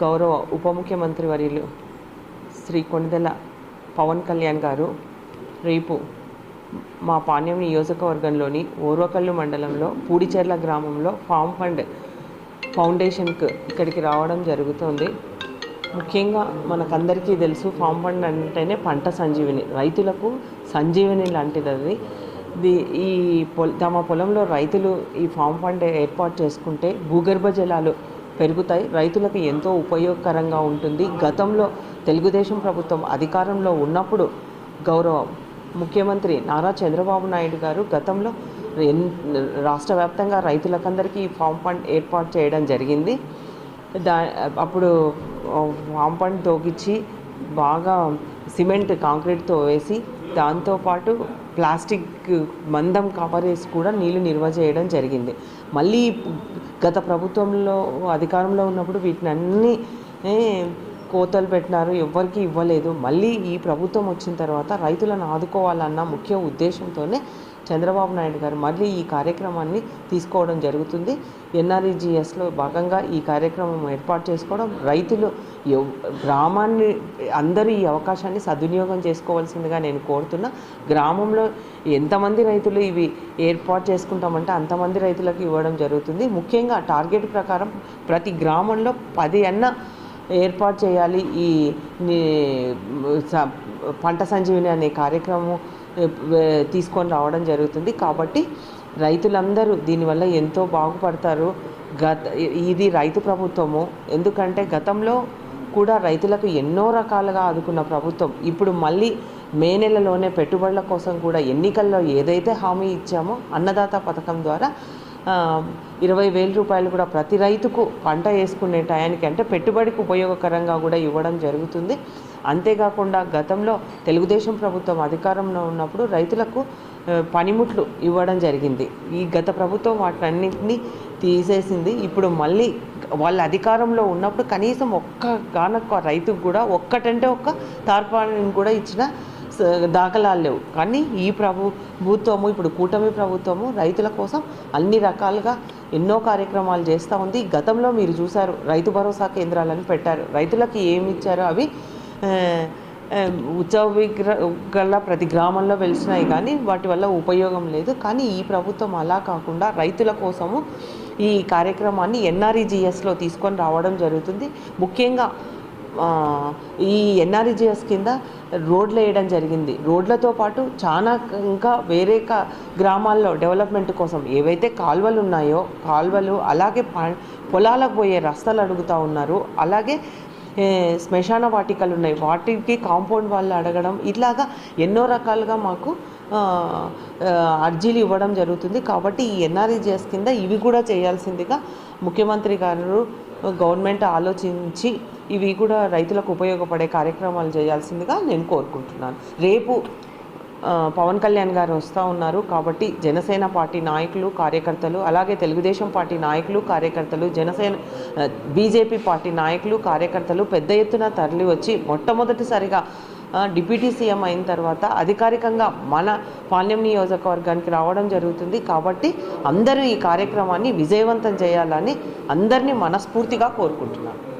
గౌరవ ఉప ముఖ్యమంత్రి వర్యులు శ్రీ కొణిదెల పవన్ కళ్యాణ్ గారు రేపు మా పాణ్యం నియోజకవర్గంలోని ఓర్వకల్లు మండలంలో పూడిచెర్ల గ్రామంలో ఫామ్ ఫండ్ ఫౌండేషన్కు ఇక్కడికి రావడం జరుగుతుంది. ముఖ్యంగా మనకందరికీ తెలుసు ఫామ్ ఫండ్ అంటేనే పంట సంజీవిని రైతులకు సంజీవిని లాంటిది అది ది- ఈ పొల తమ పొలంలో రైతులు ఈ ఫామ్ ఫండ్ ఏర్పాటు చేసుకుంటే భూగర్భ జలాలు పెరుగుతాయి. రైతులకు ఎంతో ఉపయోగకరంగా ఉంటుంది. గతంలో తెలుగుదేశం ప్రభుత్వం అధికారంలో ఉన్నప్పుడు గౌరవ ముఖ్యమంత్రి నారా చంద్రబాబు నాయుడు గారు గతంలో ఎన్- రాష్ట్ర వ్యాప్తంగా రైతులకందరికీ ఫామ్ ఫండ్ ఏర్పాటు చేయడం జరిగింది. దా అప్పుడు ఫామ్ ఫండ్ తోగిచ్చి బాగా సిమెంట్ కాంక్రీట్తో వేసి దాంతోపాటు ప్లాస్టిక్ మందం కవర్ వేసి కూడా నీళ్ళు నిల్వ చేయడం జరిగింది. మళ్ళీ గత ప్రభుత్వంలో అధికారంలో ఉన్నప్పుడు వీటిని అన్నీ కోతలు పెట్టినారు ఎవ్వరికి ఇవ్వలేదు. మళ్ళీ ఈ ప్రభుత్వం వచ్చిన తర్వాత రైతులను ఆదుకోవాలన్న ముఖ్య ఉద్దేశంతోనే చంద్రబాబు నాయుడు గారు మళ్ళీ ఈ కార్యక్రమాన్ని తీసుకోవడం జరుగుతుంది. ఎన్ఆర్ఈజిఎస్లో భాగంగా ఈ కార్యక్రమం ఏర్పాటు చేసుకోవడం రైతులు ఎవ్- గ్రామాన్ని అందరూ ఈ అవకాశాన్ని సద్వినియోగం చేసుకోవాల్సిందిగా నేను కోరుతున్నా. గ్రామంలో ఎంతమంది రైతులు ఇవి ఏర్పాటు చేసుకుంటామంటే అంతమంది రైతులకు ఇవ్వడం జరుగుతుంది. ముఖ్యంగా టార్గెట్ ప్రకారం ప్రతి గ్రామంలో పది అన్న ఏర్పాటు చేయాలి. ఈ స- పంట సంజీవిని అనే కార్యక్రమం తీసుకొని రావడం జరుగుతుంది. కాబట్టి రైతులందరూ దీనివల్ల ఎంతో బాగుపడతారు. గత ఇది రైతు ప్రభుత్వము. ఎందుకంటే గతంలో కూడా రైతులకు ఎన్నో రకాలుగా ఆదుకున్న ప్రభుత్వం. ఇప్పుడు మళ్ళీ మే నెలలోనే పెట్టుబడుల కోసం కూడా ఎన్నికల్లో ఏదైతే హామీ ఇచ్చామో అన్నదాత పథకం ద్వారా ఇరవై వేల రూపాయలు కూడా ప్రతి రైతుకు పంట వేసుకునే టయానికి అంటే పెట్టుబడికి ఉపయోగకరంగా కూడా ఇవ్వడం జరుగుతుంది. అంతేకాకుండా గతంలో తెలుగుదేశం ప్రభుత్వం అధికారంలో ఉన్నప్పుడు రైతులకు పనిముట్లు ఇవ్వడం జరిగింది. ఈ గత ప్రభుత్వం వాటన్నింటినీ తీసేసింది. ఇప్పుడు మళ్ళీ వాళ్ళ అధికారంలో ఉన్నప్పుడు కనీసం ఒక్క గానొక్క రైతుకు కూడా ఒక్కటంటే ఒక్క తార్పాలను కూడా ఇచ్చిన దాఖలాలు లేవు. కానీ ఈ ప్రభు ప్రభుత్వము ఇప్పుడు కూటమి ప్రభుత్వము రైతుల కోసం అన్ని రకాలుగా ఎన్నో కార్యక్రమాలు చేస్తూ ఉంది. గతంలో మీరు చూశారు రైతు భరోసా కేంద్రాలను పెట్టారు. రైతులకు ఏమి ఇచ్చారో అవి ఉత్సవ విగ్రహాల ప్రతి గ్రామంలో వెలిసినాయి. కానీ వాటి వల్ల ఉపయోగం లేదు. కానీ ఈ ప్రభుత్వం అలా కాకుండా రైతుల కోసము ఈ కార్యక్రమాన్ని ఎన్ఆర్ఈజిఎస్లో తీసుకొని రావడం జరుగుతుంది. ముఖ్యంగా ఈ ఎన్ఆర్ఈజిఎస్ కింద రోడ్లు వేయడం జరిగింది. రోడ్లతో పాటు చాలా ఇంకా వేరే గ్రామాల్లో డెవలప్మెంట్ కోసం ఏవైతే కాల్వలు ఉన్నాయో కాల్వలు అలాగే ప- పొలాలకు పోయే రస్తాలు అడుగుతూ ఉన్నారు. అలాగే శ్మశాన వాటికలు ఉన్నాయి. వాటికి కాంపౌండ్ వాళ్ళు అడగడం ఇలాగా ఎన్నో రకాలుగా మాకు అర్జీలు ఇవ్వడం జరుగుతుంది. కాబట్టి ఈ ఎన్ఆర్ఈజిఎస్ కింద ఇవి కూడా చేయాల్సిందిగా ముఖ్యమంత్రి గారు గవర్నమెంట్ ఆలోచించి ఇవి కూడా రైతులకు ఉపయోగపడే కార్యక్రమాలు చేయాల్సిందిగా నేను కోరుకుంటున్నాను. రేపు పవన్ కళ్యాణ్ గారు వస్తూ ఉన్నారు కాబట్టి జనసేన పార్టీ నాయకులు కార్యకర్తలు అలాగే తెలుగుదేశం పార్టీ నాయకులు కార్యకర్తలు జనసేన బీజేపీ పార్టీ నాయకులు కార్యకర్తలు పెద్ద ఎత్తున తరలి వచ్చి మొట్టమొదటిసారిగా డిప్యూటీ సీఎం అయిన తర్వాత అధికారికంగా మన పాణ్యం నియోజకవర్గానికి రావడం జరుగుతుంది. కాబట్టి అందరూ ఈ కార్యక్రమాన్ని విజయవంతం చేయాలని అందరినీ మనస్ఫూర్తిగా కోరుకుంటున్నాను.